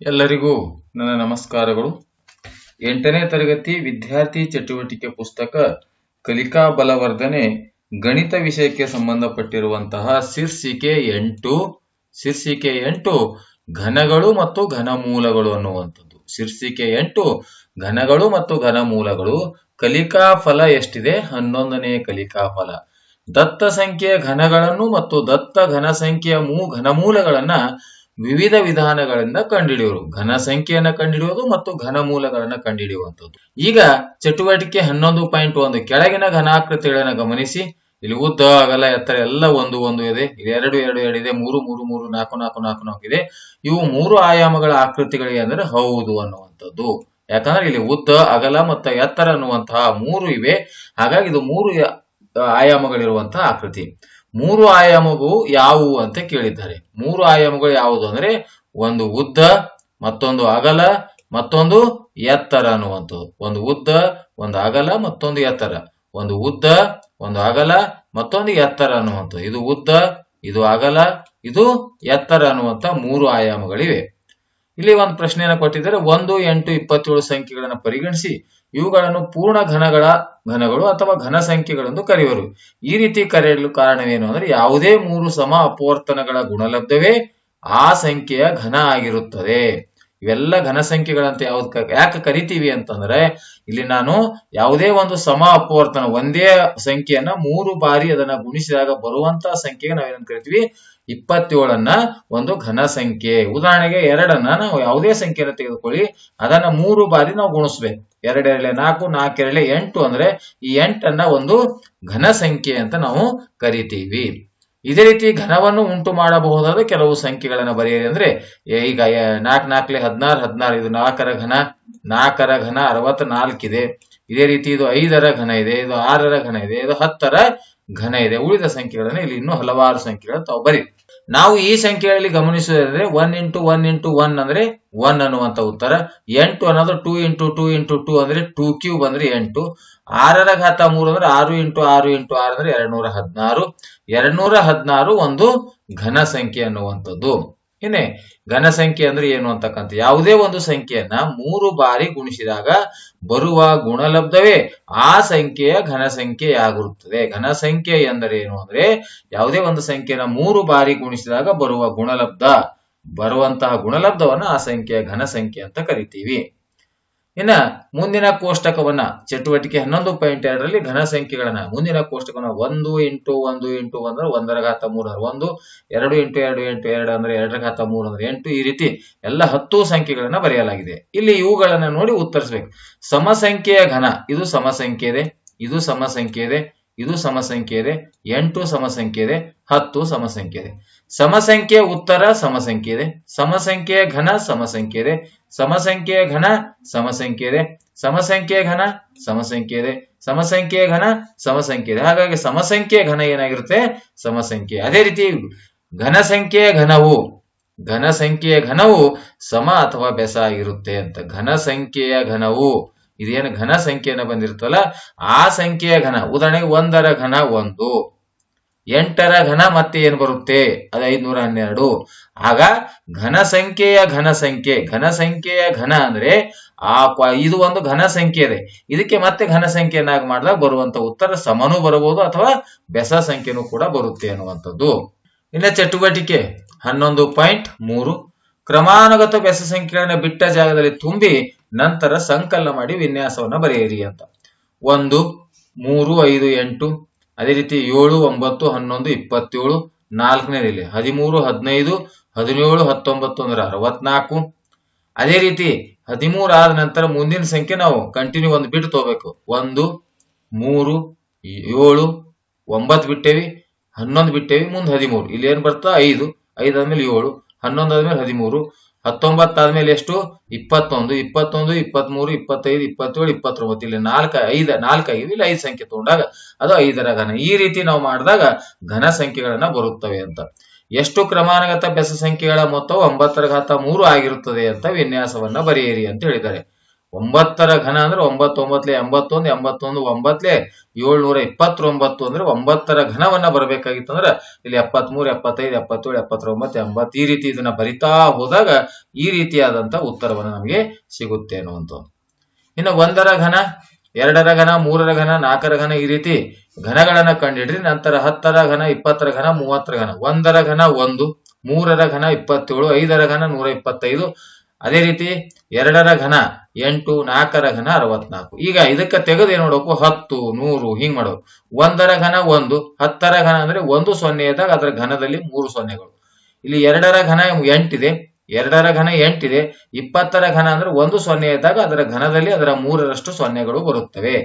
ಎಲ್ಲರಿಗೂ ನನ್ನ ನಮಸ್ಕಾರಗಳು. ಎಂಟನೇ ತರಗತಿ ವಿದ್ಯಾರ್ಥಿ ಚಟುವಟಿಕೆ ಪುಸ್ತಕ ಕಲಿಕಾ ಬಲವರ್ಧನೆ ಗಣಿತ ವಿಷಯಕ್ಕೆ ಸಂಬಂಧಪಟ್ಟಿರುವಂತಹ ಶೀರ್ಷಿಕೆ ಎಂಟು. ಶೀರ್ಷಿಕೆ ಎಂಟು ಘನಗಳು ಮತ್ತು ಘನಮೂಲಗಳು ಅನ್ನುವಂಥದ್ದು. ಶೀರ್ಷಿಕೆ ಎಂಟು ಘನಗಳು ಮತ್ತು ಘನಮೂಲಗಳು. ಕಲಿಕಾ ಫಲ ಎಷ್ಟಿದೆ? ಹನ್ನೊಂದನೇ ಕಲಿಕಾ ಫಲ. ದತ್ತ ಸಂಖ್ಯೆಯ ಘನಗಳನ್ನು ಮತ್ತು ದತ್ತ ಘನ ಸಂಖ್ಯೆಯ ಮೂ ಘನಮೂಲಗಳನ್ನ ವಿವಿಧ ವಿಧಾನಗಳಿಂದ ಕಂಡುಹಿಡಿಯುವರು. ಘನ ಸಂಖ್ಯೆಯನ್ನ ಕಂಡುಹಿಡಿಯುವುದು ಮತ್ತು ಘನ ಮೂಲಗಳನ್ನ ಕಂಡುಹಿಡಿಯುವಂಥದ್ದು. ಈಗ ಚಟುವಟಿಕೆ ಹನ್ನೊಂದು ಪಾಯಿಂಟ್ ಒಂದು, ಕೆಳಗಿನ ಘನಾಕೃತಿಗಳನ್ನು ಗಮನಿಸಿ. ಇಲ್ಲಿ ಉದ್ದ, ಅಗಲ, ಎತ್ತರ ಎಲ್ಲ ಒಂದು ಒಂದು ಇದೆ. ಇಲ್ಲಿ ಎರಡು ಎರಡು ಎರಡು ಇದೆ. ಮೂರು ಮೂರು ಮೂರು, ನಾಲ್ಕು ನಾಲ್ಕು ನಾಲ್ಕು ನಾಲ್ಕು ಇದೆ. ಇವು ಮೂರು ಆಯಾಮಗಳ ಆಕೃತಿಗಳಿಗೆ ಅಂದ್ರೆ ಹೌದು ಅನ್ನುವಂಥದ್ದು. ಯಾಕಂದ್ರೆ ಇಲ್ಲಿ ಉದ್ದ, ಅಗಲ ಮತ್ತು ಎತ್ತರ ಅನ್ನುವಂತಹ ಮೂರು ಇವೆ. ಹಾಗಾಗಿ ಇದು ಮೂರು ಆಯಾಮಗಳಿರುವಂತಹ ಆಕೃತಿ. ಮೂರು ಆಯಾಮಗಳು ಯಾವುವು ಅಂತ ಕೇಳಿದ್ದಾರೆ. ಮೂರು ಆಯಾಮಗಳು ಯಾವುದು ಅಂದ್ರೆ ಒಂದು ಉದ್ದ, ಮತ್ತೊಂದು ಅಗಲ, ಮತ್ತೊಂದು ಎತ್ತರ ಅನ್ನುವಂಥದ್ದು. ಒಂದು ಉದ್ದ, ಒಂದು ಅಗಲ, ಮತ್ತೊಂದು ಎತ್ತರ. ಒಂದು ಉದ್ದ, ಒಂದು ಅಗಲ, ಮತ್ತೊಂದು ಎತ್ತರ ಅನ್ನುವಂಥದ್ದು. ಇದು ಉದ್ದ, ಇದು ಅಗಲ, ಇದು ಎತ್ತರ ಅನ್ನುವಂಥ ಮೂರು ಆಯಾಮಗಳಿವೆ. ಇಲ್ಲಿ ಒಂದು ಪ್ರಶ್ನೆಯನ್ನು ಕೊಟ್ಟಿದ್ದಾರೆ. ಒಂದು ಎಂಟು ಇಪ್ಪತ್ತೇಳು ಸಂಖ್ಯೆಗಳನ್ನು ಪರಿಗಣಿಸಿ. ಇವುಗಳನ್ನು ಪೂರ್ಣ ಘನಗಳ ಘನಗಳು ಅಥವಾ ಘನ ಸಂಖ್ಯೆಗಳೆಂದು ಕರೆಯುವರು. ಈ ರೀತಿ ಕರೆಯಲು ಕಾರಣವೇನು ಅಂದ್ರೆ ಯಾವುದೇ ಮೂರು ಸಮ ಅಪವರ್ತನಗಳ ಗುಣಲಬ್ಧವೇ ಆ ಸಂಖ್ಯೆಯ ಘನ ಆಗಿರುತ್ತದೆ. ಇವೆಲ್ಲ ಘನ ಸಂಖ್ಯೆಗಳಂತ ಯಾವ್ದು ಯಾಕೆ ಕರಿತೀವಿ ಅಂತಂದ್ರೆ ಇಲ್ಲಿ ನಾನು ಯಾವುದೇ ಒಂದು ಸಮ ಅಪವರ್ತನ ಒಂದೇ ಸಂಖ್ಯೆಯನ್ನ ಮೂರು ಬಾರಿ ಅದನ್ನ ಗುಣಿಸಿದಾಗ ಬರುವಂತ ಸಂಖ್ಯೆಗೆ ನಾವೇನಂತ ಕರಿತೀವಿ? ಇಪ್ಪತ್ತೇಳನ್ನ ಒಂದು ಘನ ಸಂಖ್ಯೆ. ಉದಾಹರಣೆಗೆ ಎರಡನ್ನ ನಾವು ಯಾವುದೇ ಸಂಖ್ಯೆಯನ್ನು ತೆಗೆದುಕೊಳ್ಳಿ, ಅದನ್ನ ಮೂರು ಬಾರಿ ನಾವು ಗುಣಿಸ್ಬೇಕು. ಎರಡೆರಳೆ ನಾಲ್ಕು, ನಾಲ್ಕೆರಳೆ ಎಂಟು ಅಂದ್ರೆ ಈ ಎಂಟನ್ನ ಒಂದು ಘನ ಸಂಖ್ಯೆ ಅಂತ ನಾವು ಕರಿತೀವಿ. ಇದೇ ರೀತಿ ಘನವನ್ನು ಉಂಟು ಮಾಡಬಹುದಾದ ಕೆಲವು ಸಂಖ್ಯೆಗಳನ್ನು ಬರೆಯಿರಿ ಅಂದ್ರೆ ಈಗ ನಾಲ್ಕ್, ನಾಲ್ಕಲೆ ಹದಿನಾರು ಹದಿನಾರು, ಇದು ನಾಲ್ಕರ ಘನ ನಾಲ್ಕರ ಘನ ಅರವತ್ತ ನಾಲ್ಕಿದೆ ಇದೇ ರೀತಿ ಇದು ಐದರ ಘನ ಇದೆ, ಇದು ಆರರ ಘನ ಇದೆ, ಇದು ಹತ್ತರ ಘನ ಇದೆ. ಉಳಿದ ಸಂಖ್ಯೆಗಳನ್ನು ಇಲ್ಲಿ ಇನ್ನೂ ಹಲವಾರು ಸಂಖ್ಯೆಗಳನ್ನು ತಾವು ಬರೀ ನಾವು ಈ ಸಂಖ್ಯೆಗಳಲ್ಲಿ ಗಮನಿಸುವುದಂದ್ರೆ one into one into one ಅಂದ್ರೆ ಒನ್ ಅನ್ನುವಂತ ಉತ್ತರ. ಎಂಟು ಅನ್ನೋದು two into two into two ಅಂದ್ರೆ ಟೂ ಕ್ಯೂಬ್ ಅಂದ್ರೆ ಎಂಟು. ಆರರ ಘಾತ ಮೂರು ಅಂದ್ರೆ ಆರು ಇಂಟು ಆರು ಇಂಟು ಆರು ಅಂದ್ರೆ ಎರಡ್ನೂರ ಹದಿನಾರು. ಎರಡ್ನೂರ ಹದಿನಾರು ಒಂದು ಘನ ಸಂಖ್ಯೆ ಅನ್ನುವಂಥದ್ದು. ಇನ್ನೇ ಘನ ಸಂಖ್ಯೆ ಅಂದ್ರೆ ಏನು ಅಂತಕ್ಕಂಥ ಯಾವುದೇ ಒಂದು ಸಂಖ್ಯೆಯನ್ನ ಮೂರು ಬಾರಿ ಗುಣಿಸಿದಾಗ ಬರುವ ಗುಣಲಬ್ಧವೇ ಆ ಸಂಖ್ಯೆಯ ಘನ ಸಂಖ್ಯೆಯಾಗಿರುತ್ತದೆ ಘನ ಸಂಖ್ಯೆ ಎಂದರೆ ಏನು ಅಂದ್ರೆ ಯಾವುದೇ ಒಂದು ಸಂಖ್ಯೆಯನ್ನ ಮೂರು ಬಾರಿ ಗುಣಿಸಿದಾಗ ಬರುವ ಗುಣಲಬ್ಧ. ಬರುವಂತಹ ಗುಣಲಬ್ಧವನ್ನ ಆ ಸಂಖ್ಯೆಯ ಘನ ಸಂಖ್ಯೆ ಅಂತ ಕರಿತೀವಿ. ಇನ್ನ ಮುಂದಿನ ಕೋಷ್ಟಕವನ್ನ ಚಟುವಟಿಕೆ ಹನ್ನೊಂದು ಪಾಯಿಂಟ್ ಎರಡರಲ್ಲಿ ಘನ ಸಂಖ್ಯೆಗಳನ್ನ ಮುಂದಿನ ಕೋಷ್ಟಕವನ್ನ ಒಂದು ಇಂಟು ಒಂದು ಇಂಟು ಅಂದ್ರೆ ಒಂದರ ಘಾತ ಮೂರು ಒಂದು, ಎರಡು ಇಂಟು ಎರಡು ಎಂಟು ಎರಡು ಅಂದ್ರೆ ಎರಡರ ಘಾತ ಮೂರು ಅಂದ್ರೆ ಎಂಟು ಈ ರೀತಿ ಎಲ್ಲ ಹತ್ತು ಸಂಖ್ಯೆಗಳನ್ನ ಬರೆಯಲಾಗಿದೆ. ಇಲ್ಲಿ ಇವುಗಳನ್ನ ನೋಡಿ ಉತ್ತರಿಸಬೇಕು. ಸಮಸಂಖ್ಯೆಯ ಘನ, ಇದು ಸಮಸಂಖ್ಯೆ ಇದೆ ಇದು ಸಮಸಂಖ್ಯೆ ಇದೆ ಇದು ಸಮಸಂಖ್ಯೆ ಇದೆ ಎಂಟು ಸಮಸಂಖ್ಯೆ ಇದೆ ಹತ್ತು ಸಮಸಂಖ್ಯೆ ಇದೆ ಸಮಸಂಖ್ಯೆಯ ಉತ್ತರ ಸಮಸಂಖ್ಯೆ ಇದೆ ಸಮಸಂಖ್ಯೆಯ ಘನ ಸಮಸಂಖ್ಯೆ ಇದೆ ಸಮಸಂಖ್ಯೆಯ ಘನ ಸಮಸಂಖ್ಯೆ ಇದೆ ಸಮಸಂಖ್ಯೆಯ ಘನ ಸಮಸಂಖ್ಯೆ ಇದೆ ಸಮಸಂಖ್ಯೆಯ ಘನ ಸಮಸಂಖ್ಯೆ ಇದೆ ಹಾಗಾಗಿ ಸಮಸಂಖ್ಯೆಯ ಘನ ಏನಾಗಿರುತ್ತೆ? ಸಮಸಂಖ್ಯೆ. ಅದೇ ರೀತಿ ಘನ ಸಂಖ್ಯೆಯ ಘನವು, ಘನ ಸಂಖ್ಯೆಯ ಘನವು ಸಮ ಅಥವಾ ಬೆಸ ಆಗಿರುತ್ತೆ ಅಂತ. ಘನ ಸಂಖ್ಯೆಯ ಘನವು ಇದೇನು ಘನ ಸಂಖ್ಯೆನ ಬಂದಿರುತ್ತಲ್ಲ, ಆ ಸಂಖ್ಯೆಯ ಘನ, ಉದಾಹರಣೆಗೆ ಒಂದರ ಘನ ಒಂದು, ಎಂಟರ ಘನ ಮತ್ತೆ ಏನು ಬರುತ್ತೆ? ಅದು ಐದ್ನೂರ ಹನ್ನೆರಡು. ಆಗ ಘನ ಸಂಖ್ಯೆಯ ಘನ ಸಂಖ್ಯೆ, ಘನ ಸಂಖ್ಯೆಯ ಘನ ಅಂದ್ರೆ, ಆ ಇದು ಒಂದು ಘನ ಸಂಖ್ಯೆ ಇದೆ. ಇದಕ್ಕೆ ಮತ್ತೆ ಘನ ಸಂಖ್ಯೆಯನ್ನಾಗಿ ಮಾಡಿದಾಗ ಬರುವಂತ ಉತ್ತರ ಸಮನೂ ಬರಬಹುದು ಅಥವಾ ಬೆಸ ಸಂಖ್ಯೆನೂ ಕೂಡ ಬರುತ್ತೆ ಅನ್ನುವಂಥದ್ದು ಇನ್ನ ಚಟುವಟಿಕೆ, ಹನ್ನೊಂದು ಪಾಯಿಂಟ್ ಮೂರು. ಕ್ರಮಾನುಗತ ಬೆಸ ಸಂಖ್ಯೆಗಳನ್ನ ಬಿಟ್ಟ ಜಾಗದಲ್ಲಿ ತುಂಬಿ ನಂತರ ಸಂಕಲನ ಮಾಡಿ ವಿನ್ಯಾಸವನ್ನ ಬರೆಯಿರಿ ಅಂತ. ಒಂದು, ಮೂರು, ಐದು, ಎಂಟು, ಅದೇ ರೀತಿ ಏಳು, ಒಂಬತ್ತು, ಹನ್ನೊಂದು, ಇಪ್ಪತ್ತೇಳು, ನಾಲ್ಕನೇ ಇಲ್ಲಿ ಹದಿಮೂರು, ಹದಿನೈದು, ಹದಿನೇಳು, ಹತ್ತೊಂಬತ್ತು ಅಂದ್ರೆ ಅರವತ್ನಾಲ್ಕು. ಅದೇ ರೀತಿ ಹದಿಮೂರು ಆದ ನಂತರ ಮುಂದಿನ ಸಂಖ್ಯೆ ನಾವು ಕಂಟಿನ್ಯೂ ಒಂದು ಬಿಟ್ಟು ತಗೋಬೇಕು. ಒಂದು, ಮೂರು, ಏಳು, ಒಂಬತ್ತು ಬಿಟ್ಟೇವಿ, ಹನ್ನೊಂದು ಬಿಟ್ಟೇವಿ, ಮುಂದೆ ಹದಿಮೂರು. ಇಲ್ಲಿ ಏನು ಬರ್ತಾ ಐದು. ಐದು ಆದ್ಮೇಲೆ ಏಳು ಹನ್ನೊಂದು ಆದ್ಮೇಲೆ ಹದಿಮೂರು ಹತ್ತೊಂಬತ್ತು ಆದ್ಮೇಲೆ ಎಷ್ಟು? ಇಪ್ಪತ್ತೊಂದು ಇಪ್ಪತ್ತೊಂದು, ಇಪ್ಪತ್ಮೂರು, ಇಪ್ಪತ್ತೈದು, ಇಪ್ಪತ್ತೇಳು, ಇಪ್ಪತ್ತೊಂಬತ್ತು. ಇಲ್ಲಿ ನಾಲ್ಕ, ಐದ, ನಾಲ್ಕು, ಐದು, ಇಲ್ಲಿ ಐದು ಸಂಖ್ಯೆ ತಗೊಂಡಾಗ ಅದು ಐದರ ಘನ. ಈ ರೀತಿ ನಾವು ಮಾಡಿದಾಗ ಘನ ಸಂಖ್ಯೆಗಳನ್ನ ಬರುತ್ತವೆ ಅಂತ. ಎಷ್ಟು ಕ್ರಮಾನುಗತ ಬೆಸ ಸಂಖ್ಯೆಗಳ ಮೊತ್ತವು ಒಂಬತ್ತರ ಘಾತ ಮೂರು ಆಗಿರುತ್ತದೆ ಅಂತ ವಿನ್ಯಾಸವನ್ನ ಬರೆಯಿರಿ ಅಂತ ಹೇಳಿದ್ದಾರೆ. ಒಂಬತ್ತರ ಘನ ಅಂದ್ರೆ ಒಂಬತ್ತೊಂಬತ್ಲೆ ಎಂಬತ್ತೊಂದು ಎಂಬತ್ತೊಂದು ಒಂಬತ್ಲೆ ಏಳ್ನೂರ ಇಪ್ಪತ್ತೊಂಬತ್ತು ಅಂದ್ರೆ ಒಂಬತ್ತರ ಘನವನ್ನ ಬರಬೇಕಾಗಿತ್ತು ಅಂದ್ರೆ ಇಲ್ಲಿ ಎಪ್ಪತ್ಮೂರು, ಎಪ್ಪತ್ತೈದು, ಎಪ್ಪತ್ತೇಳು, ಎಪ್ಪತ್ತೊಂಬತ್ತು, ಎಂಬತ್ತು ಈ ರೀತಿ ಇದನ್ನ ಬರಿತಾ ಹೋದಾಗ ಈ ರೀತಿಯಾದಂತ ಉತ್ತರವನ್ನು ನಮಗೆ ಸಿಗುತ್ತೆ ಅನ್ನುವಂಥದ್ದು. ಇನ್ನು ಒಂದರ ಘನ, ಎರಡರ ಘನ, ಮೂರರ ಘನ, ನಾಲ್ಕರ ಘನ ಈ ರೀತಿ ಘನಗಳನ್ನ ಕಂಡಿಡ್ರಿ. ನಂತರ ಹತ್ತರ ಘನ, ಇಪ್ಪತ್ತರ ಘನ, ಮೂವತ್ತರ ಘನ. ಒಂದರ ಘನ ಒಂದು, ಮೂರರ ಘನ ಇಪ್ಪತ್ತೇಳು, ಐದರ ಘನ ನೂರ ಇಪ್ಪತ್ತೈದು ಅದೇ ರೀತಿ ಎರಡರ ಘನ ಎಂಟು, ನಾಲ್ಕರ ಘನ ಅರವತ್ನಾಲ್ಕು. ಈಗ ಇದಕ್ಕೆ ತೆಗೆದು ಏನ್ ನೋಡಬೇಕು ಹತ್ತು, ನೂರು, ಹಿಂಗ್ ಮಾಡೋದು ಒಂದರ ಘನ ಒಂದು, ಹತ್ತರ ಘನ ಅಂದ್ರೆ ಒಂದು ಸೊನ್ನೆ ಇದ್ದಾಗ ಅದರ ಘನದಲ್ಲಿ ಮೂರು ಸೊನ್ನೆಗಳು. ಇಲ್ಲಿ ಎರಡರ ಘನ ಎಂಟಿದೆ, ಎರಡರ ಘನ ಎಂಟಿದೆ, ಇಪ್ಪತ್ತರ ಘನ ಅಂದ್ರೆ ಒಂದು ಸೊನ್ನೆ ಇದ್ದಾಗ ಅದರ ಘನದಲ್ಲಿ ಅದರ ಮೂರರಷ್ಟು ಸೊನ್ನೆಗಳು ಬರುತ್ತವೆ.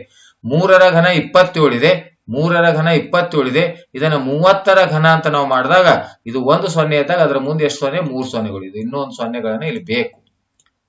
ಮೂರರ ಘನ ಇಪ್ಪತ್ತೇಳಿದೆ, ಮೂರರ ಘನ ಇಪ್ಪತ್ತೇಳಿದೆ, ಇದನ್ನ ಮೂವತ್ತರ ಘನ ಅಂತ ನಾವು ಮಾಡಿದಾಗ ಇದು ಒಂದು ಸೊನ್ನೆ ಇದ್ದಾಗ ಅದರ ಮುಂದೆ ಎಷ್ಟು ಸೊನ್ನೆ? ಮೂರು ಸೊನ್ನೆಗಳು ಇದು ಇನ್ನೊಂದು ಸೊನ್ನೆಗಳನ್ನ ಇಲ್ಲಿ ಬೇಕು.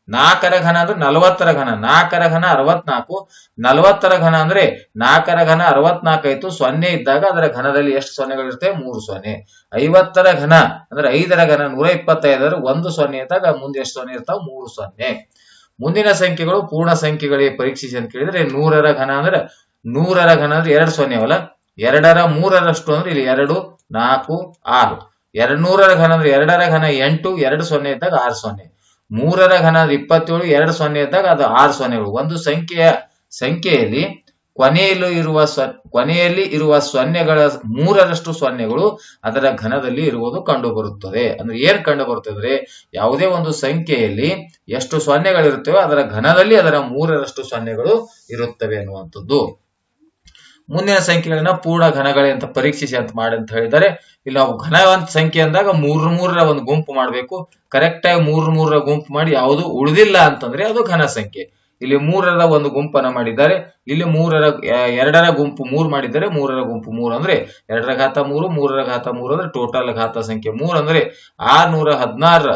ನಾಲ್ಕರ ಘನ ಅಂದ್ರೆ ನಲವತ್ತರ ಘನ. ನಾಲ್ಕರ ಘನ ಅರವತ್ನಾಲ್ಕು. ನಲವತ್ತರ ಘನ ಅಂದ್ರೆ ನಾಲ್ಕರ ಘನ ಅರವತ್ನಾಲ್ಕು ಆಯ್ತು. ಸೊನ್ನೆ ಇದ್ದಾಗ ಅದರ ಘನದಲ್ಲಿ ಎಷ್ಟು ಸೊನ್ನೆಗಳಿರ್ತವೆ? ಮೂರು ಸೊನ್ನೆ. ಐವತ್ತರ ಘನ ಅಂದ್ರೆ ಐದರ ಘನ ನೂರ ಇಪ್ಪತ್ತೈದರ ಒಂದು ಸೊನ್ನೆ ಇದ್ದಾಗ ಮುಂದೆ ಎಷ್ಟು ಸೊನ್ನೆ ಇರ್ತಾವ? ಮೂರು ಸೊನ್ನೆ. ಮುಂದಿನ ಸಂಖ್ಯೆಗಳು ಪೂರ್ಣ ಸಂಖ್ಯೆಗಳಿಗೆ ಪರೀಕ್ಷಿಸಿ ಅಂತ ಕೇಳಿದ್ರೆ ನೂರರ ಘನ ಅಂದ್ರೆ ನೂರರ ಘನ ಅಂದ್ರೆ ಎರಡು ಸೊನ್ನೆ ಅವಲ್ಲ? ಎರಡರ ಮೂರರಷ್ಟು ಅಂದ್ರೆ ಇಲ್ಲಿ ಎರಡು, ನಾಲ್ಕು, ಆರು. ಎರಡ್ ನೂರರ ಘನ ಅಂದ್ರೆ ಎರಡರ ಘನ ಎಂಟು, ಎರಡು ಸೊನ್ನೆ ಇದ್ದಾಗ ಆರು ಸೊನ್ನೆ. ಮೂರರ ಘನ ಇಪ್ಪತ್ತೇಳು, ಎರಡು ಸೊನ್ನೆ ಇದ್ದಾಗ ಅದು ಆರು ಸೊನ್ನೆಗಳು ಒಂದು ಸಂಖ್ಯೆಯ ಸಂಖ್ಯೆಯಲ್ಲಿ ಕೊನೆಯಲ್ಲಿ ಇರುವ ಕೊನೆಯಲ್ಲಿ ಇರುವ ಸೊನ್ನೆಗಳ ಮೂರರಷ್ಟು ಸೊನ್ನೆಗಳು ಅದರ ಘನದಲ್ಲಿ ಇರುವುದು ಕಂಡು ಬರುತ್ತದೆ ಅಂದ್ರೆ ಏನ್ ಕಂಡು ಬರುತ್ತದೆ ಅಂದ್ರೆ ಯಾವುದೇ ಒಂದು ಸಂಖ್ಯೆಯಲ್ಲಿ ಎಷ್ಟು ಸೊನ್ನೆಗಳಿರುತ್ತವೆ ಅದರ ಘನದಲ್ಲಿ ಅದರ ಮೂರರಷ್ಟು ಸೊನ್ನೆಗಳು ಇರುತ್ತವೆ ಅನ್ನುವಂಥದ್ದು. ಮುಂದಿನ ಸಂಖ್ಯೆಗಳನ್ನ ಪೂರ್ಣ ಘನಗಳೇ ಅಂತ ಪರೀಕ್ಷಿಸಿ ಅಂತ ಮಾಡಿ ಅಂತ ಹೇಳಿದ್ದಾರೆ. ಇಲ್ಲಿ ನಾವು ಘನ ಸಂಖ್ಯೆ ಅಂದಾಗ ಮೂರ್ ಮೂರರ ಒಂದು ಗುಂಪು ಮಾಡಬೇಕು. ಕರೆಕ್ಟ್ ಆಗಿ ಮೂರ್ ಮೂರರ ಗುಂಪು ಮಾಡಿ ಯಾವುದು ಉಳಿದಿಲ್ಲ ಅಂತಂದ್ರೆ ಅದು ಘನ ಸಂಖ್ಯೆ. ಇಲ್ಲಿ ಮೂರರ ಒಂದು ಗುಂಪನ್ನ ಮಾಡಿದ್ದಾರೆ. ಇಲ್ಲಿ ಮೂರರ ಎರಡರ ಗುಂಪು ಮೂರು ಮಾಡಿದ್ದಾರೆ. ಮೂರರ ಗುಂಪು ಮೂರು ಅಂದ್ರೆ ಎರಡರ ಘಾತ ಮೂರು, ಮೂರರ ಘಾತ ಮೂರು ಅಂದ್ರೆ ಟೋಟಲ್ ಘಾತ ಸಂಖ್ಯೆ ಮೂರು ಅಂದ್ರೆ ಆರ್ನೂರ ಹದಿನಾರ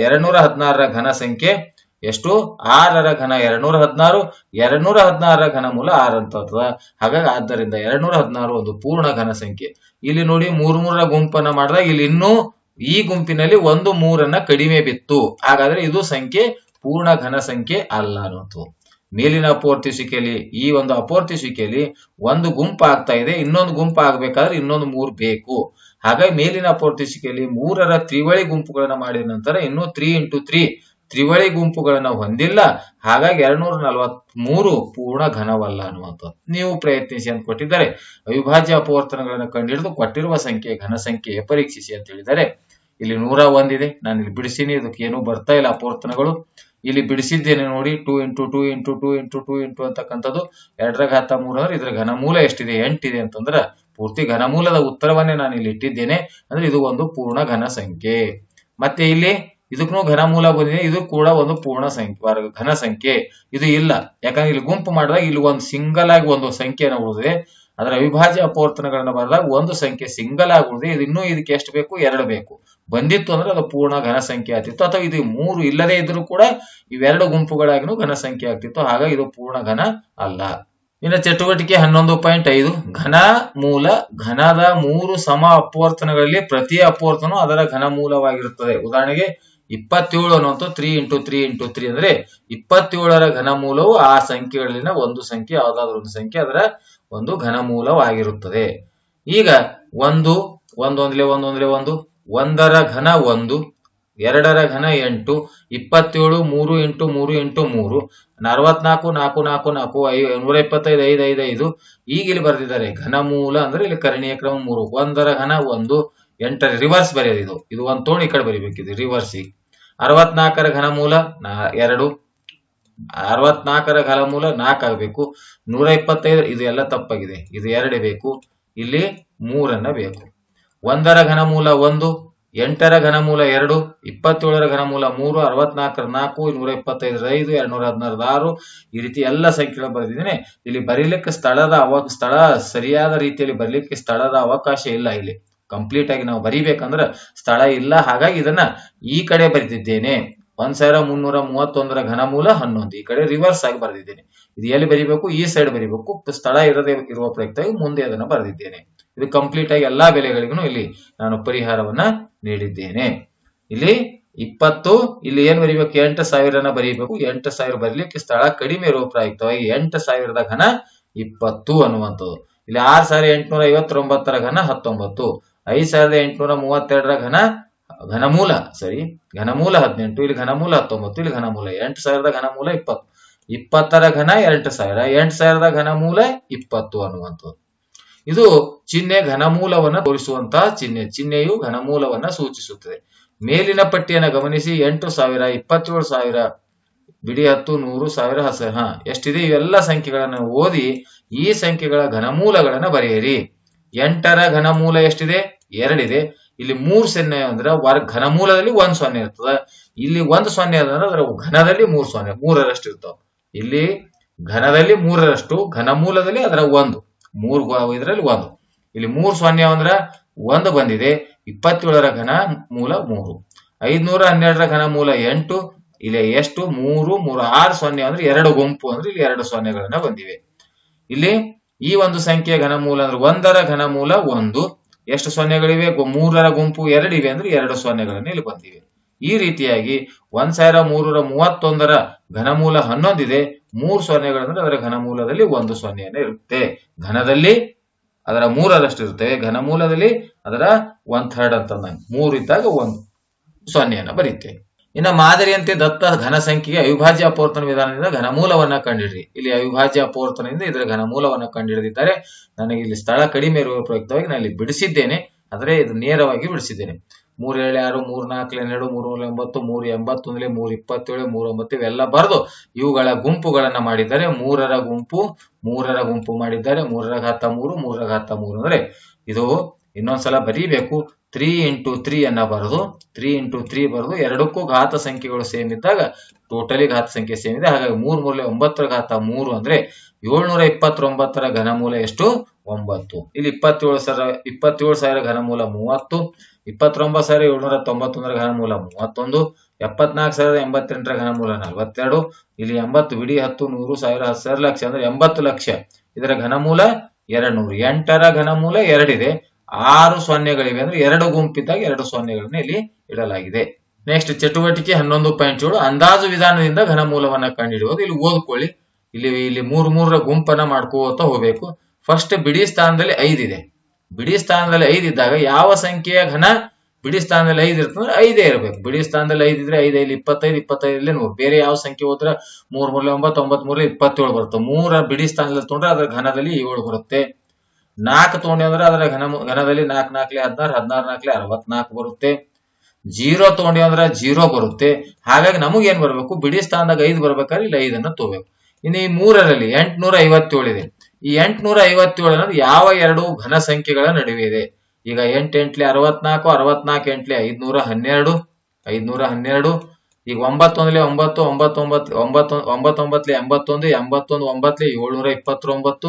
ಎರಡ್ನೂರ ಹದಿನಾರರ ಘನ ಸಂಖ್ಯೆ ಎಷ್ಟು? ಆರರ ಘನ ಎರಡ್ನೂರ ಹದಿನಾರು ಎರಡ್ನೂರ ಹದಿನಾರರ ಘನ ಮೂಲ ಆರ್ ಅಂತ ಹಾಗಾಗಿ ಆದ್ದರಿಂದ ಎರಡ್ನೂರ ಹದಿನಾರು ಒಂದು ಪೂರ್ಣ ಘನ ಸಂಖ್ಯೆ. ಇಲ್ಲಿ ನೋಡಿ ಮೂರ್ ಮೂರರ ಗುಂಪನ್ನ ಮಾಡಿದಾಗ ಇಲ್ಲಿ ಇನ್ನೂ ಈ ಗುಂಪಿನಲ್ಲಿ ಒಂದು ಮೂರನ್ನ ಕಡಿಮೆ ಬಿತ್ತು. ಹಾಗಾದ್ರೆ ಇದು ಸಂಖ್ಯೆ ಪೂರ್ಣ ಘನ ಸಂಖ್ಯೆ ಅಲ್ಲ ಅನ್ನೋದು ಮೇಲಿನ ಅಪವರ್ತಿಸುವಿಕೆಯಲ್ಲಿ ಈ ಒಂದು ಅಪೂರ್ತಿಸಿಕೆಯಲ್ಲಿ ಒಂದು ಗುಂಪು ಆಗ್ತಾ ಇದೆ. ಇನ್ನೊಂದು ಗುಂಪು ಆಗ್ಬೇಕಾದ್ರೆ ಇನ್ನೊಂದು ಮೂರ್ ಬೇಕು. ಹಾಗಾಗಿ ಮೇಲಿನ ಅಪವರ್ತಿಸುವಿಕೆಯಲ್ಲಿ ಮೂರರ ತ್ರಿವಳಿ ಗುಂಪುಗಳನ್ನ ಮಾಡಿದ ನಂತರ ಇನ್ನೂ ತ್ರೀ ಇಂಟು ತ್ರೀ ತ್ರಿವಳಿ ಗುಂಪುಗಳನ್ನ ಹೊಂದಿಲ್ಲ. ಹಾಗಾಗಿ ಎರಡ್ನೂರ ನಲವತ್ತ್ ಮೂರು ಪೂರ್ಣ ಘನವಲ್ಲ ಅನ್ನುವಂಥದ್ದು ನೀವು ಪ್ರಯತ್ನಿಸಿ ಅಂತ ಕೊಟ್ಟಿದ್ದಾರೆ. ಅವಿಭಾಜ್ಯ ಅಪವರ್ತನಗಳನ್ನು ಕಂಡುಹಿಡಿದು ಕೊಟ್ಟಿರುವ ಸಂಖ್ಯೆ, ಘನ ಸಂಖ್ಯೆ ಪರೀಕ್ಷಿಸಿ ಅಂತ ಹೇಳಿದ್ದಾರೆ. ಇಲ್ಲಿ ನೂರ ಒಂದಿದೆ. ನಾನು ಇಲ್ಲಿ ಬಿಡಿಸಿನಿ. ಇದಕ್ಕೆ ಏನೂ ಬರ್ತಾ ಇಲ್ಲ ಅಪವರ್ತನಗಳು. ಇಲ್ಲಿ ಬಿಡಿಸಿದ್ದೇನೆ ನೋಡಿ, two into two into two into two into ಅಂತಕ್ಕಂಥದ್ದು ಎರಡರ ಘಾತ ಮೂರು ಅಂದ್ರೆ ಇದರ ಘನಮೂಲ ಎಷ್ಟಿದೆ? ಎಂಟಿದೆ ಅಂತಂದ್ರೆ ಪೂರ್ತಿ ಘನಮೂಲದ ಉತ್ತರವನ್ನೇ ನಾನು ಇಲ್ಲಿ ಇಟ್ಟಿದ್ದೇನೆ. ಅಂದ್ರೆ ಇದು ಒಂದು ಪೂರ್ಣ ಘನ ಸಂಖ್ಯೆ. ಮತ್ತೆ ಇಲ್ಲಿ ಇದಕ್ಕೂ ಘನಮೂಲ ಬಂದಿದೆ ಇದು ಕೂಡ ಒಂದು ಪೂರ್ಣ ಸಂಖ್ಯೆ ಘನ ಸಂಖ್ಯೆ. ಇದು ಇಲ್ಲ. ಯಾಕಂದ್ರೆ ಇಲ್ಲಿ ಗುಂಪು ಮಾಡಿದಾಗ ಇಲ್ಲಿ ಒಂದು ಸಿಂಗಲ್ ಆಗಿ ಒಂದು ಸಂಖ್ಯೆಯನ್ನು ಉಳಿದಿದೆ. ಅದರ ಅವಿಭಾಜ್ಯ ಅಪವರ್ತನಗಳನ್ನ ಬರೆದಾಗ ಒಂದು ಸಂಖ್ಯೆ ಸಿಂಗಲ್ ಆಗಿ ಇದು ಇನ್ನೂ ಇದಕ್ಕೆ ಎಷ್ಟು ಬೇಕು? ಎರಡು ಬೇಕು. ಬಂದಿತ್ತು ಅಂದ್ರೆ ಅದು ಪೂರ್ಣ ಘನ ಸಂಖ್ಯೆ ಆಗ್ತಿತ್ತು. ಅಥವಾ ಇದು ಮೂರು ಇಲ್ಲದೆ ಇದ್ರೂ ಕೂಡ ಇವೆರಡು ಗುಂಪುಗಳಾಗಿನೂ ಘನ ಸಂಖ್ಯೆ ಆಗ್ತಿತ್ತು. ಹಾಗಾಗಿ ಇದು ಪೂರ್ಣ ಘನ ಅಲ್ಲ. ಇನ್ನು ಚಟುವಟಿಕೆ ಹನ್ನೊಂದು ಪಾಯಿಂಟ್ ಐದು. ಘನ ಮೂಲ, ಘನದ ಮೂರು ಸಮ ಅಪವರ್ತನಗಳಲ್ಲಿ ಪ್ರತಿ ಅಪವರ್ತನ ಅದರ ಘನ ಮೂಲವಾಗಿರುತ್ತದೆ. ಉದಾಹರಣೆಗೆ ಇಪ್ಪತ್ತೇಳು ಅನ್ನುವಂಥ three into three into three ಅಂದ್ರೆ ಇಪ್ಪತ್ತೇಳರ ಘನಮೂಲವು ಆ ಸಂಖ್ಯೆಗಳಲ್ಲಿನ ಒಂದು ಸಂಖ್ಯೆ, ಯಾವುದಾದ್ರೂ ಒಂದು ಸಂಖ್ಯೆ ಅದರ ಒಂದು ಘನಮೂಲವಾಗಿರುತ್ತದೆ. ಈಗ ಒಂದು ಒಂದೊಂದ್ಲೆ ಒಂದೊಂದ್ಲೆ ಒಂದು ಒಂದರ ಘನ ಒಂದು, ಎರಡರ ಘನ ಎಂಟು, ಇಪ್ಪತ್ತೇಳು ಮೂರು ಇಂಟು ಮೂರು ಇಂಟು ಮೂರು ನಲವತ್ನಾಲ್ಕು ನಾಲ್ಕು ನಾಲ್ಕು ನಾಲ್ಕು ಐ ನೂರ ಇಪ್ಪತ್ತೈದು, ಐದು ಐದು ಐದು, ಈಗ ಇಲ್ಲಿ ಬರೆದಿದ್ದಾರೆ ಘನಮೂಲ ಅಂದ್ರೆ ಇಲ್ಲಿ ಕರ್ಣೀಯ ಕ್ರಮ ಮೂರು, ಒಂದರ ಘನ ಒಂದು ಎಂಟರ ರಿವರ್ಸ್ ಬರೆಯೋದು ಇದು. ಒಂದು ತೋಣಿ ಈ ಕಡೆ ರಿವರ್ಸ್ ರಿವರ್ಸಿ ಅರವತ್ನಾಲ್ಕರ ಘನಮೂಲ ಎರಡು. ಅರವತ್ನಾಲ್ಕರ ಘನಮೂಲ ನಾಲ್ಕು ಆಗಬೇಕು ನೂರ ಇಪ್ಪತ್ತೈದು ಇದು ಎಲ್ಲ ತಪ್ಪಾಗಿದೆ. ಇದು ಎರಡೇ ಬೇಕು. ಇಲ್ಲಿ ಮೂರನ್ನ ಬೇಕು. ಒಂದರ ಘನಮೂಲ ಒಂದು, ಎಂಟರ ಘನಮೂಲ ಎರಡು, ಇಪ್ಪತ್ತೇಳರ ಘನಮೂಲ ಮೂರು, ಅರವತ್ನಾಲ್ಕರ ನಾಲ್ಕು ನೂರ ಇಪ್ಪತ್ತೈದರ ಐದು ಎರಡ್ನೂರ ಹದಿನಾರದ ಆರು ಈ ರೀತಿ ಎಲ್ಲ ಸಂಖ್ಯೆಗಳು ಬರೆದಿದ್ದೇನೆ. ಇಲ್ಲಿ ಬರೀಲಿಕ್ಕೆ ಸ್ಥಳದ ಅವ ಸ್ಥಳ ಸರಿಯಾದ ರೀತಿಯಲ್ಲಿ ಬರೀಲಿಕ್ಕೆ ಸ್ಥಳದ ಅವಕಾಶ ಇಲ್ಲ ಇಲ್ಲಿ. ಕಂಪ್ಲೀಟ್ ಆಗಿ ನಾವು ಬರಿಬೇಕಂದ್ರೆ ಸ್ಥಳ ಇಲ್ಲ. ಹಾಗಾಗಿ ಇದನ್ನ ಈ ಕಡೆ ಬರೆದಿದ್ದೇನೆ. ಒಂದ್ ಸಾವಿರ ಮುನ್ನೂರ ಮೂವತ್ತೊಂದರ ಘನಮೂಲ ಹನ್ನೊಂದು. ಈ ಕಡೆ ರಿವರ್ಸ್ ಆಗಿ ಬರೆದಿದ್ದೇನೆ. ಇದು ಎಲ್ಲಿ ಬರಿಬೇಕು? ಈ ಸೈಡ್ ಬರಿಬೇಕು. ಸ್ಥಳ ಇರದೇ ಇರುವ ಪ್ರಯುಕ್ತವಾಗಿ ಮುಂದೆ ಅದನ್ನ ಬರೆದಿದ್ದೇನೆ. ಇದು ಕಂಪ್ಲೀಟ್ ಆಗಿ ಎಲ್ಲಾ ಬೆಲೆಗಳಿಗೂ ಇಲ್ಲಿ ನಾನು ಪರಿಹಾರವನ್ನ ನೀಡಿದ್ದೇನೆ. ಇಲ್ಲಿ ಇಪ್ಪತ್ತು, ಇಲ್ಲಿ ಏನ್ ಬರಿಬೇಕು? ಎಂಟು ಸಾವಿರನ ಬರೀಬೇಕು. ಎಂಟು ಸಾವಿರ ಬರಲಿಕ್ಕೆ ಸ್ಥಳ ಕಡಿಮೆ ಇರುವ ಪ್ರಾಯುಕ್ತವಾಗಿ ಎಂಟು ಸಾವಿರದ ಘನ ಇಪ್ಪತ್ತು ಅನ್ನುವಂಥದ್ದು. ಇಲ್ಲಿ ಆರ್ ಸಾವಿರ ಎಂಟುನೂರ ಐವತ್ತೊಂಬತ್ತರ ಘನ ಹತ್ತೊಂಬತ್ತು. ಐದ್ ಸಾವಿರದ ಎಂಟುನೂರ ಮೂವತ್ತೆರಡರ ಘನ, ಘನಮೂಲ ಸರಿ ಘನಮೂಲ ಹದಿನೆಂಟು, ಇಲ್ಲಿ ಘನಮೂಲ ಹತ್ತೊಂಬತ್ತು, ಇಲ್ಲಿ ಘನಮೂಲ ಎಂಟು ಸಾವಿರದ ಘನಮೂಲ ಇಪ್ಪತ್ತು. ಇಪ್ಪತ್ತರ ಘನ ಎಂಟು ಸಾವಿರ, ಎಂಟು ಸಾವಿರದ ಘನಮೂಲ ಇಪ್ಪತ್ತು ಅನ್ನುವಂಥದ್ದು. ಇದು ಚಿಹ್ನೆ ಘನಮೂಲವನ್ನು ತೋರಿಸುವಂತಹ ಚಿಹ್ನೆ, ಚಿಹ್ನೆಯು ಘನಮೂಲವನ್ನ ಸೂಚಿಸುತ್ತದೆ. ಮೇಲಿನ ಪಟ್ಟಿಯನ್ನು ಗಮನಿಸಿ, ಎಂಟು ಸಾವಿರ, ಇಪ್ಪತ್ತೇಳು ಸಾವಿರ, ಬಿಡಿ ಹತ್ತು, ನೂರು ಸಾವಿರ, ಹಸ, ಹಾ, ಎಷ್ಟಿದೆ? ಇವೆಲ್ಲ ಸಂಖ್ಯೆಗಳನ್ನು ಓದಿ ಈ ಸಂಖ್ಯೆಗಳ ಘನಮೂಲಗಳನ್ನು ಬರೆಯಿರಿ. ಎಂಟರ ಘನಮೂಲ ಎಷ್ಟಿದೆ? ಎರಡಿದೆ. ಇಲ್ಲಿ ಮೂರ್ ಸೊನ್ನೆ ಅಂದ್ರೆ ವರ್ ಘನಮೂಲದಲ್ಲಿ ಒಂದ್ ಸೊನ್ನೆ ಇರ್ತದ. ಇಲ್ಲಿ ಒಂದ್ ಸೊನ್ನೆ ಅಂದ್ರೆ ಅದರ ಘನದಲ್ಲಿ ಮೂರ್ ಸೊನ್ನೆ, ಮೂರರಷ್ಟು ಇರ್ತಾವ. ಇಲ್ಲಿ ಘನದಲ್ಲಿ ಮೂರರಷ್ಟು, ಘನಮೂಲದಲ್ಲಿ ಅದರ ಒಂದು. ಮೂರ್ ಇದರಲ್ಲಿ ಒಂದು. ಇಲ್ಲಿ ಮೂರ್ ಸೊನ್ನೆ ಅಂದ್ರ ಒಂದು ಬಂದಿದೆ. ಇಪ್ಪತ್ತೇಳರ ಘನ ಮೂಲ ಮೂರು. ಐದ್ನೂರ ಹನ್ನೆರಡರ ಘನ ಮೂಲ ಎಂಟು. ಇಲ್ಲಿ ಎಷ್ಟು? ಮೂರು. ಮೂರು ಆರು ಸೊನ್ನೆ ಅಂದ್ರೆ ಎರಡು ಗುಂಪು ಅಂದ್ರೆ ಇಲ್ಲಿ ಎರಡು ಸೊನ್ನೆಗಳನ್ನ ಬಂದಿವೆ. ಇಲ್ಲಿ ಈ ಒಂದು ಸಂಖ್ಯೆಯ ಘನಮೂಲ ಅಂದ್ರೆ ಒಂದರ ಘನಮೂಲ ಒಂದು. ಎಷ್ಟು ಸೊನ್ನೆಗಳಿವೆ? ಮೂರರ ಗುಂಪು ಎರಡಿವೆ ಅಂದ್ರೆ ಎರಡು ಸೊನ್ನೆಗಳನ್ನು ಇಲ್ಲಿ ಬಂದಿವೆ. ಈ ರೀತಿಯಾಗಿ ಒಂದ್ ಸಾವಿರ ಮೂರರ ಮೂವತ್ತೊಂದರ ಘನಮೂಲ ಹನ್ನೊಂದಿದೆ. ಮೂರು ಸೊನ್ನೆಗಳಂದ್ರೆ ಅದರ ಘನಮೂಲದಲ್ಲಿ ಒಂದು ಸೊನ್ನೆಯನ್ನು ಇರುತ್ತೆ. ಘನದಲ್ಲಿ ಅದರ ಮೂರರಷ್ಟು ಇರುತ್ತವೆ ಘನಮೂಲದಲ್ಲಿ ಅದರ ಒನ್ ಥರ್ಡ್ ಅಂತ ಮೂರು ಇದ್ದಾಗ ಒಂದು ಸೊನ್ನೆಯನ್ನು ಬರೀತೇವೆ ಇನ್ನ ಮಾದರಿಯಂತೆ ದತ್ತ ಘನ ಸಂಖ್ಯೆಗೆ ಅವಿಭಾಜ್ಯ ಅಪವರ್ತನ ವಿಧಾನದಿಂದ ಘನಮೂಲವನ್ನ ಕಂಡಿಡ್ರಿ. ಇಲ್ಲಿ ಅವಿಭಾಜ್ಯ ಅಪವರ್ತನದಿಂದ ಇದರ ಘನಮೂಲವನ್ನ ಕಂಡುಹಿಡಿದಿದ್ದಾರೆ ನನಗೆ ಇಲ್ಲಿ ಸ್ಥಳ ಕಡಿಮೆ ಇರುವ ಪ್ರಯುಕ್ತವಾಗಿ ನಾನು ಇಲ್ಲಿ ಬಿಡಿಸಿದ್ದೇನೆ. ಆದರೆ ಇದು ನೇರವಾಗಿ ಬಿಡಿಸಿದ್ದೇನೆ. ಮೂರ್ ಏಳು ಆರು, ಮೂರ್ ನಾಲ್ಕು ಹನ್ನೆರಡು ಮೂರ್ ನೂರ ಎಂಬತ್ತು, ಮೂರು ಎಂಬತ್ತೊಂದಲೇ ಮೂರ್ ಇಪ್ಪತ್ತೇಳು, ಮೂರ್ ಒಂಬತ್ತು ಇವೆಲ್ಲ ಬರೆದು ಇವುಗಳ ಗುಂಪುಗಳನ್ನ ಮಾಡಿದ್ದಾರೆ. ಮೂರರ ಗುಂಪು ಮೂರರ ಗುಂಪು ಮಾಡಿದ್ದಾರೆ. ಮೂರರ ಘಾತ ಮೂರು, ಮೂರರ ಘಾತ ಮೂರು. ಅಂದ್ರೆ ಇದು ಇನ್ನೊಂದ್ಸಲ ಬರೀಬೇಕು. ತ್ರೀ ಇಂಟು ತ್ರೀ ಅನ್ನ ಬರೆದು ತ್ರೀ ಇಂಟು ತ್ರೀ ಬರೆದು ಎರಡಕ್ಕೂ ಘಾತ ಸಂಖ್ಯೆಗಳು ಸೇಮ್ ಇದ್ದಾಗ ಟೋಟಲಿ ಘಾತ ಸಂಖ್ಯೆ ಸೇಮ್ ಇದೆ ಹಾಗಾಗಿ ಮೂರ್ ಮೂರಲೆ ಒಂಬತ್ತರ ಘಾತ ಮೂರು ಅಂದ್ರೆ ಏಳ್ನೂರ ಇಪ್ಪತ್ತೊಂಬತ್ತರ ಘನಮೂಲ ಎಷ್ಟು? ಒಂಬತ್ತು. ಇಲ್ಲಿ ಇಪ್ಪತ್ತೇಳು ಸಾವಿರ ಇಪ್ಪತ್ತೇಳು ಸಾವಿರ ಘನಮೂಲ ಮೂವತ್ತು, ಇಪ್ಪತ್ತೊಂಬತ್ತು ಸಾವಿರ ಏಳ್ನೂರ ತೊಂಬತ್ತೊಂದರ ಘನಮೂಲ ಮೂವತ್ತೊಂದು, ಎಪ್ಪತ್ನಾಲ್ಕು ಸಾವಿರದ ಎಂಬತ್ತೆಂಟರ ಘನಮೂಲ ನಲವತ್ತೆರಡು, ಇಲ್ಲಿ ಎಂಬತ್ತು ಬಿಡಿ ಹತ್ತು, ನೂರು ಸಾವಿರ ಹತ್ತು ಸಾವಿರ ಲಕ್ಷ ಅಂದ್ರೆ ಎಂಬತ್ತು ಲಕ್ಷ. ಇದರ ಘನಮೂಲ ಎರಡು ನೂರು ಎಂಟರ ಘನಮೂಲ ಎರಡಿದೆ. ಆರು ಸೊನ್ನೆಗಳಿವೆ ಅಂದ್ರೆ ಎರಡು ಗುಂಪಿದ್ದಾಗ ಎರಡು ಸೊನ್ನೆಗಳನ್ನ ಇಲ್ಲಿ ಇಡಲಾಗಿದೆ. ನೆಕ್ಸ್ಟ್ ಚಟುವಟಿಕೆ ಹನ್ನೊಂದು ಪಾಯಿಂಟ್ ಏಳು. ಅಂದಾಜು ವಿಧಾನದಿಂದ ಘನಮೂಲವನ್ನ ಕಂಡುಹಿಡಿಯೋದು ಇಲ್ಲಿ ಓದ್ಕೊಳ್ಳಿ. ಇಲ್ಲಿ ಇಲ್ಲಿ ಮೂರ್, ಮೂರರ ಗುಂಪನ್ನ ಮಾಡ್ಕೋತ ಹೋಗ್ಬೇಕು. ಫಸ್ಟ್ ಬಿಡಿ ಸ್ಥಾನದಲ್ಲಿ ಐದಿದೆ ಬಿಡಿ ಸ್ಥಾನದಲ್ಲಿ ಐದಿದ್ದಾಗ ಯಾವ ಸಂಖ್ಯೆಯ ಘನ ಬಿಡಿ ಸ್ಥಾನದಲ್ಲಿ ಐದ್ ಇರ್ತಂದ್ರೆ ಐದೇ ಇರಬೇಕು. ಬಿಡಿ ಸ್ಥಾನದಲ್ಲಿ ಐದಿದ್ರೆ ಐದು, ಇಲ್ಲಿ ಇಪ್ಪತ್ತೈದು, ಇಪ್ಪತ್ತೈದಲ್ಲೇ ನೂರು ಬೇರೆ ಯಾವ ಸಂಖ್ಯೆ ಹೋದ್ರೆ ಮೂರ್, ಮೂರ್ಲೆ ಒಂಬತ್ತು ಒಂಬತ್ತು ಮೂರ್ಲೆ ಇಪ್ಪತ್ತೇಳು ಬರುತ್ತೆ. ಮೂರ ಬಿಡಿ ಸ್ಥಾನದಲ್ಲಿ ತೊಗೊಂಡ್ರೆ ಅದರ ಘನದಲ್ಲಿ ಏಳು ಬರುತ್ತೆ. ನಾಲ್ಕು ತೊಗೊಂಡಿ ಅಂದ್ರೆ ಅದರ ಘನ ಘನದಲ್ಲಿ ನಾಲ್ಕು ನಾಲ್ಕಲೆ ಹದಿನಾರು ಹದಿನಾರು ನಾಲ್ಕಲೆ ಅರವತ್ನಾಲ್ಕು ಬರುತ್ತೆ. ಜೀರೋ ತೊಗೊಂಡಿ ಅಂದ್ರೆ ಜೀರೋ ಬರುತ್ತೆ. ಹಾಗಾಗಿ ನಮಗೆ ಏನ್ ಬರಬೇಕು? ಬಿಡಿ ಸ್ಥಾನದಾಗ ಐದು ಬರ್ಬೇಕಾದ್ರೆ ಇಲ್ಲಿ ಐದನ್ನು ತಗೋಬೇಕು. ಇನ್ನು ಈ ಮೂರರಲ್ಲಿ ಎಂಟ್ನೂರ ಐವತ್ತೇಳು ಇದೆ. ಈ ಎಂಟುನೂರ ಐವತ್ತೇಳು ಅನ್ನೋದು ಯಾವ ಎರಡು ಘನ ಸಂಖ್ಯೆಗಳ ನಡುವೆ ಇದೆ? ಈಗ ಎಂಟು ಎಂಟ್ಲೆ ಅರವತ್ನಾಲ್ಕು ಅರವತ್ನಾಲ್ಕು ಎಂಟ್ಲೆ ಐದ್ನೂರ ಹನ್ನೆರಡು ಐದ್ನೂರ ಹನ್ನೆರಡು, ಈಗ ಒಂಬತ್ತೊಂದ್ಲೆ ಒಂಬತ್ತು ಒಂಬತ್ತೊಂಬತ್ತು ಒಂಬತ್ತು, ಒಂಬತ್ತೊಂಬತ್ಲೆ ಎಂಬತ್ತೊಂದು ಎಂಬತ್ತೊಂದು ಒಂಬತ್ಲೆ ಏಳ್ನೂರ ಇಪ್ಪತ್ತೊಂಬತ್ತು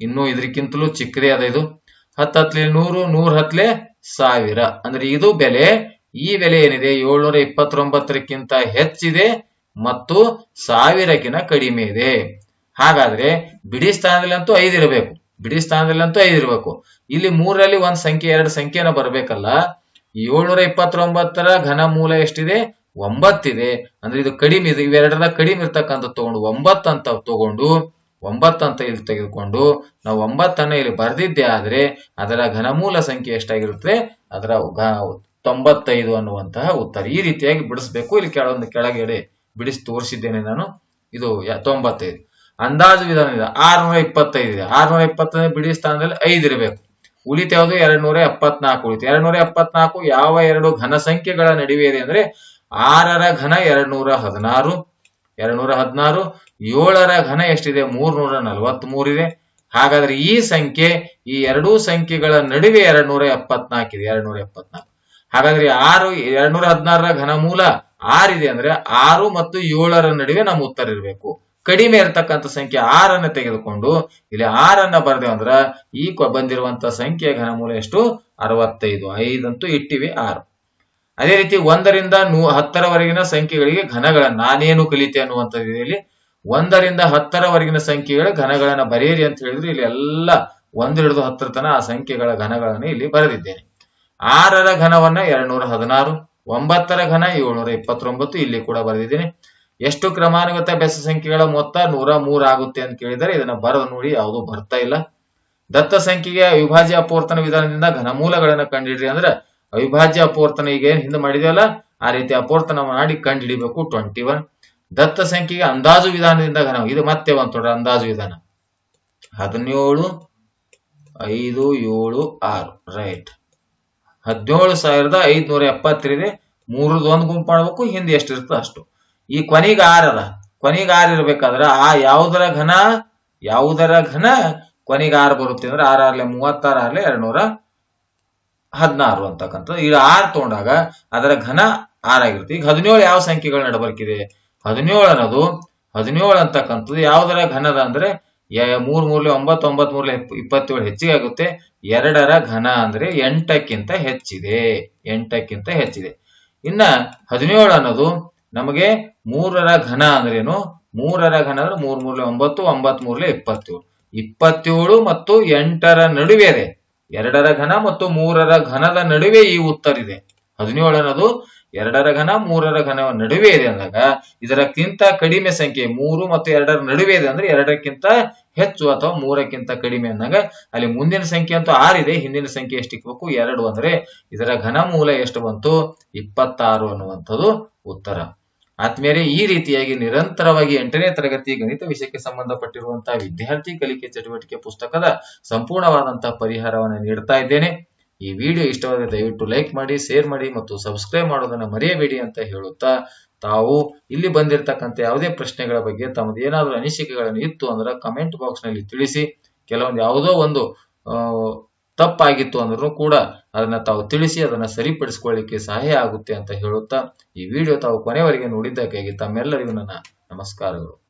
ಇನ್ನು ಇದಕ್ಕಿಂತಲೂ ಚಿಕ್ಕದೇ ಅದ ಇದು. ಹತ್ತು ಹತ್ಲೆ ನೂರು, ನೂರ ಹತ್ಲೆ ಸಾವಿರ. ಅಂದ್ರೆ ಇದು ಬೆಲೆ, ಈ ಬೆಲೆ ಏನಿದೆ? ಏಳ್ನೂರ ಇಪ್ಪತ್ತೊಂಬತ್ತರಕ್ಕಿಂತ ಹೆಚ್ಚಿದೆ ಮತ್ತು ಸಾವಿರಕ್ಕಿಂತ ಕಡಿಮೆ ಇದೆ. ಹಾಗಾದ್ರೆ ಬಿಡಿ ಸ್ಥಾನದಲ್ಲಂತೂ ಐದು ಇರಬೇಕು. ಬಿಡಿ ಸ್ಥಾನದಲ್ಲಂತೂ ಐದು ಇರಬೇಕು. ಇಲ್ಲಿ ಮೂರರಲ್ಲಿ ಒಂದ್ ಸಂಖ್ಯೆ, ಎರಡು ಸಂಖ್ಯೆನ ಬರಬೇಕಲ್ಲ. ಏಳ್ನೂರ ಇಪ್ಪತ್ತೊಂಬತ್ತರ ಘನ ಮೂಲ ಎಷ್ಟಿದೆ? ಒಂಬತ್ತಿದೆ. ಅಂದ್ರೆ ಇದು ಕಡಿಮೆ, ಇದೆ ಇವೆರಡರ ಕಡಿಮೆ ಇರ್ತಕ್ಕಂಥ ತಗೊಂಡು, ಒಂಬತ್ತು ಅಂತ ತಗೊಂಡು ಒಂಬತ್ತು ಅಂತ ಇಲ್ಲಿ ತೆಗೆದುಕೊಂಡು ನಾವು ಒಂಬತ್ತನ್ನು ಇಲ್ಲಿ ಬರೆದಿದ್ದೆ ಆದರೆ ಅದರ ಘನಮೂಲ ಸಂಖ್ಯೆ ಎಷ್ಟಾಗಿರುತ್ತೆ ಅದರ ತೊಂಬತ್ತೈದು ಅನ್ನುವಂತಹ ಉತ್ತರ ಈ ರೀತಿಯಾಗಿ ಬಿಡಿಸ್ಬೇಕು. ಇಲ್ಲಿ ಕೆಳಗೊಂದು ಕೆಳಗಡೆ ಬಿಡಿಸಿ ತೋರಿಸಿದ್ದೇನೆ ನಾನು. ಇದು ತೊಂಬತ್ತೈದು. ಅಂದಾಜು ವಿಧಾನ ಇದೆ. ಆರ್ನೂರ ಇಪ್ಪತ್ತೈದು ಇದೆ. ಆರ್ನೂರ ಇಪ್ಪತ್ತೈದು ಬಿಡಿ ಸ್ಥಾನದಲ್ಲಿ ಐದು ಇರಬೇಕು. ಉಳಿತಾವುದು ಎರಡ್ ನೂರ ಎಪ್ಪತ್ನಾಲ್ಕು ಉಳಿತು. ಎರಡ್ ನೂರ ಎಪ್ಪತ್ನಾಲ್ಕು ಯಾವ ಎರಡು ಘನ ಸಂಖ್ಯೆಗಳ ನಡುವೆ ಇದೆ ಅಂದ್ರೆ ಆರರ ಘನ ಎರಡ್ ನೂರ ಹದಿನಾರು. ಎರಡ್ ನೂರ ಹದಿನಾರು ಏಳರ ಘನ ಎಷ್ಟಿದೆ? ಮೂರ್ನೂರ ನಲವತ್ತ್ ಮೂರಿದೆ ಹಾಗಾದ್ರೆ ಈ ಸಂಖ್ಯೆ, ಈ ಎರಡೂ ಸಂಖ್ಯೆಗಳ ನಡುವೆ ಎರಡ್ ನೂರ ಎಪ್ಪತ್ನಾಲ್ಕು ಇದೆ ಎರಡ್ ನೂರ ಎಪ್ಪತ್ನಾಲ್ಕು ಹಾಗಾದ್ರೆ ಆರು ಎರಡ್ ನೂರ ಹದಿನಾರರ ಘನಮೂಲ ಆರಿದೆ ಅಂದ್ರೆ ಆರು ಮತ್ತು ಏಳರ ನಡುವೆ ನಮ್ಮ ಉತ್ತರ ಇರಬೇಕು. ಕಡಿಮೆ ಇರತಕ್ಕಂಥ ಸಂಖ್ಯೆ ಆರನ್ನ ತೆಗೆದುಕೊಂಡು ಇಲ್ಲಿ ಆರನ್ನ ಬರ್ದೇವ್ ಅಂದ್ರೆ ಈ ಬಂದಿರುವಂತ ಸಂಖ್ಯೆ ಘನಮೂಲ ಎಷ್ಟು? ಅರವತ್ತೈದು. ಐದಂತೂ ಇಟ್ಟಿವೆ ಆರು. ಅದೇ ರೀತಿ ಒಂದರಿಂದ ನೂ, ಹತ್ತರವರೆಗಿನ ಸಂಖ್ಯೆಗಳಿಗೆ ಘನಗಳ, ನಾನೇನು ಕಲಿತೆ ಅನ್ನುವಂಥದ್ದು ಇಲ್ಲಿ ಒಂದರಿಂದ ಹತ್ತರವರೆಗಿನ ಸಂಖ್ಯೆಗಳ ಘನಗಳನ್ನ ಬರೆಯಿರಿ ಅಂತ ಹೇಳಿದ್ರೆ ಇಲ್ಲಿ ಎಲ್ಲ ಒಂದು ಹಿಡಿದು ಹತ್ತರ ತನ ಆ ಸಂಖ್ಯೆಗಳ ಘನಗಳನ್ನ ಇಲ್ಲಿ ಬರೆದಿದ್ದೇನೆ. ಆರರ ಘನವನ್ನ ಎರಡ್ನೂರ ಹದಿನಾರು, ಒಂಬತ್ತರ ಘನ ಏಳ್ನೂರ ಇಪ್ಪತ್ತೊಂಬತ್ತು ಇಲ್ಲಿ ಕೂಡ ಬರೆದಿದ್ದೇನೆ. ಎಷ್ಟು ಕ್ರಮಾನುಗತ ಬೆಸ ಸಂಖ್ಯೆಗಳ ಮೊತ್ತ ನೂರ ಮೂರು ಆಗುತ್ತೆ ಅಂತ ಕೇಳಿದರೆ ಇದನ್ನ ಬರೆದು ನೋಡಿ, ಯಾವುದು ಬರ್ತಾ ಇಲ್ಲ. ದತ್ತ ಸಂಖ್ಯೆಗೆ ಅವಿಭಾಜ್ಯ ಅಪವರ್ತನ ವಿಧಾನದಿಂದ ಘನಮೂಲಗಳನ್ನ ಕಂಡಿಡ್ರಿ ಅಂದ್ರೆ ಅವಿಭಾಜ್ಯ ಅಪವರ್ತನ ಈಗ ಏನ್ ಹಿಂದೆ ಮಾಡಿದೆಯಲ್ಲ ಆ ರೀತಿ ಅಪವರ್ತನ ಮಾಡಿ ಕಂಡುಹಿಡಿಬೇಕು ಟ್ವೆಂಟಿ ಒನ್ ದತ್ತ ಸಂಖ್ಯೆಗೆ ಅಂದಾಜು ವಿಧಾನದಿಂದ ಘನ ಇದು ಮತ್ತೆ ಒಂದು ತೊಡ ಅಂದಾಜು ವಿಧಾನ. ಹದಿನೇಳು, ಐದು, ಏಳು, ಆರು. ರೈಟ್ ಹದಿನೇಳು ಸಾವಿರದ ಐದ್ನೂರ ಎಪ್ಪತ್ತರಿದೆ ಮೂರದ ಒಂದು ಗುಂಪು ಮಾಡ್ಬೇಕು, ಹಿಂದೆ ಎಷ್ಟು ಅಷ್ಟು. ಈ ಕೊನೆಗೆ ಆರದ ಕೊನೆಗೆ ಆರ್ ಇರ್ಬೇಕಾದ್ರೆ ಆ ಯಾವುದರ ಘನ ಯಾವುದರ ಘನ ಕೊನೆಗೆ ಆರು ಬರುತ್ತೆ ಅಂದ್ರೆ ಆರ್ ಆರ್ಲೆ ಮೂವತ್ತಾರು ಆರ್ಲೆ ಎರಡ್ ನೂರ ಹದಿನಾರು ಅಂತಕ್ಕಂಥದ್ದು. ಈಗ ಆರ್ ತಗೊಂಡಾಗ ಅದರ ಘನ ಆರ್ ಆಗಿರುತ್ತೆ. ಈಗ ಹದಿನೇಳು ಯಾವ ಸಂಖ್ಯೆಗಳ ನಡಬರ್ಕಿದೆ ಹದಿನೇಳು ಅನ್ನೋದು ಹದಿನೇಳು ಅಂತಕ್ಕಂಥದ್ದು ಯಾವ್ದರ ಘನದ ಅಂದ್ರೆ ಮೂರ್ ಮೂರ್ಲೆ ಒಂಬತ್ತು ಒಂಬತ್ ಮೂರ್ಲೆ ಇಪ್- ಇಪ್ಪತ್ತೇಳು ಹೆಚ್ಚಿಗೆ ಆಗುತ್ತೆ. ಎರಡರ ಘನ ಅಂದ್ರೆ ಎಂಟಕ್ಕಿಂತ ಹೆಚ್ಚಿದೆ. ಎಂಟಕ್ಕಿಂತ ಹೆಚ್ಚಿದೆ. ಇನ್ನ ಹದಿನೇಳು ಅನ್ನೋದು ನಮಗೆ ಮೂರರ ಘನ ಅಂದ್ರೇನು ಮೂರರ ಘನ ಅಂದ್ರೆ ಮೂರ್ ಮೂರ್ಲೆ ಒಂಬತ್ತು ಒಂಬತ್ ಮೂರ್ಲೆ ಇಪ್ಪತ್ತೇಳು. ಇಪ್ಪತ್ತೇಳು ಮತ್ತು ಎಂಟರ ನಡುವೆ ಇದೆ. ಎರಡರ ಘನ ಮತ್ತು ಮೂರರ ಘನದ ನಡುವೆ ಈ ಉತ್ತರ ಇದೆ. ಹದಿನೇಳು ಅನ್ನೋದು ಎರಡರ ಘನ, ಮೂರರ ಘನ ನಡುವೆ ಇದೆ ಅಂದಾಗ ಇದರಕ್ಕಿಂತ ಕಡಿಮೆ ಸಂಖ್ಯೆ ಮೂರು ಮತ್ತು ಎರಡರ ನಡುವೆ ಇದೆ ಅಂದ್ರೆ ಎರಡಕ್ಕಿಂತ ಹೆಚ್ಚು ಅಥವಾ ಮೂರಕ್ಕಿಂತ ಕಡಿಮೆ ಅಂದಾಗ ಅಲ್ಲಿ ಮುಂದಿನ ಸಂಖ್ಯೆ ಅಂತೂ ಆರಿದೆ ಹಿಂದಿನ ಸಂಖ್ಯೆ ಎಷ್ಟು ಇಕ್ಬೇಕು? ಎರಡು ಅಂದ್ರೆ ಇದರ ಘನ ಮೂಲ ಎಷ್ಟು ಬಂತು? ಇಪ್ಪತ್ತಾರು ಅನ್ನುವಂಥದ್ದು ಉತ್ತರ. ಆದ್ಮೇಲೆ ಈ ರೀತಿಯಾಗಿ ನಿರಂತರವಾಗಿ ಎಂಟನೇ ತರಗತಿ ಗಣಿತ ವಿಷಯಕ್ಕೆ ಸಂಬಂಧಪಟ್ಟಿರುವಂತಹ ವಿದ್ಯಾರ್ಥಿ ಕಲಿಕೆ ಚಟುವಟಿಕೆ ಪುಸ್ತಕದ ಸಂಪೂರ್ಣವಾದಂತಹ ಪರಿಹಾರವನ್ನು ನೀಡ್ತಾ ಇದ್ದೇನೆ. ಈ ವಿಡಿಯೋ ಇಷ್ಟವಾದರೆ ದಯವಿಟ್ಟು ಲೈಕ್ ಮಾಡಿ, ಶೇರ್ ಮಾಡಿ ಮತ್ತು ಸಬ್ಸ್ಕ್ರೈಬ್ ಮಾಡೋದನ್ನ ಮರೆಯಬೇಡಿ ಅಂತ ಹೇಳುತ್ತಾ ತಾವು ಇಲ್ಲಿ ಬಂದಿರತಕ್ಕಂಥ ಯಾವುದೇ ಪ್ರಶ್ನೆಗಳ ಬಗ್ಗೆ ತಮ್ಮದು ಏನಾದರೂ ಅನಿಸಿಕೆಗಳನ್ನು ಇತ್ತು ಅಂದ್ರೆ ಕಮೆಂಟ್ ಬಾಕ್ಸ್ನಲ್ಲಿ ತಿಳಿಸಿ. ಕೆಲವೊಂದು ಯಾವುದೋ ಒಂದು ತಪ್ಪಾಗಿತ್ತು ಅಂದ್ರೂ ಕೂಡ ಅದನ್ನ ತಾವು ತಿಳಿಸಿ ಅದನ್ನ ಸರಿಪಡಿಸಿಕೊಳ್ಳಿಕ್ಕೆ ಸಹಾಯ ಆಗುತ್ತೆ ಅಂತ ಹೇಳುತ್ತಾ ಈ ವಿಡಿಯೋ ತಾವು ಕೊನೆವರೆಗೆ ನೋಡಿದ್ದಕ್ಕಾಗಿ ತಮ್ಮೆಲ್ಲರಿಗೂ ನನ್ನ ನಮಸ್ಕಾರಗಳು.